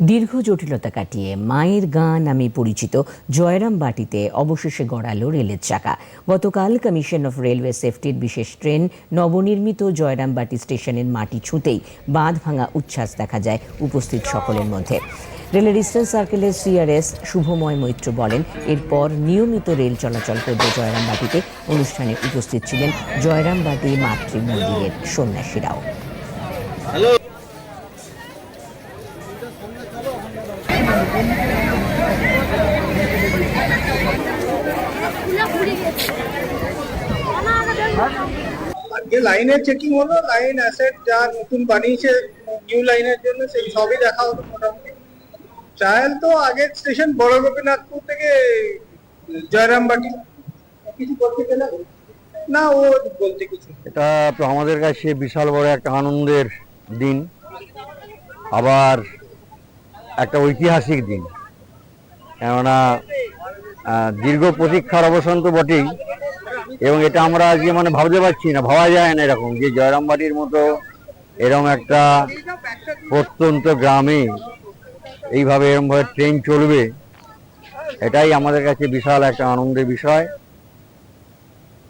দীর্ঘ জটিলতা কাটিয়ে মায়ের গাঁ নামে পরিচিত জয়রাম বাটিতে অবশেষে গড়ালো রেলের চাকা। গতকাল কমিশন অফ রেলওয়ে সেফটির বিশেষ ট্রেন নবনির্মিত জয়রাম বাটি স্টেশনের মাটি ছুঁতেই বাঁধ ভাঙা উচ্ছ্বাস দেখা যায় উপস্থিত সকলের মধ্যে। রেলের ইস্টার্ন সার্কেলের সিআরএস শুভময় মৈত্র বলেন, এরপর নিয়মিত রেল চলাচল করবে জয়রামবাটিতে অনুষ্ঠানে উপস্থিত ছিলেন জয়রামবাটি মাতৃ মন্দিরের সন্ন্যাসীরাও। আজকে লাইনের চেকিং হলো, লাইন অ্যাসেট যা নতুন বানিয়েছে নিউ লাইনের জন্য সেই সবই দেখা হলো মোটামুটি। ট্রায়াল তো আগের স্টেশন বড় গোপীনাথপুর থেকে জয়রামবাটি কিছু বলতে গেলে? না, ও বলতে কিছু এটা তো আমাদের কাছে বিশাল বড় একটা আনন্দের দিন। আবার ঐতিহাসিক দিন। কেননা দীর্ঘ প্রতীক্ষার অবসান তো বটেই, এবং এটা আমরা আজকে মানে ভাবতে পারছি না, ভাবা যায় না এরকম যে জয়রামবাটির মতো এরকম একটা প্রত্যন্ত গ্রামে এইভাবে এরকমভাবে ট্রেন চলবে, এটাই আমাদের কাছে বিশাল একটা আনন্দের বিষয়।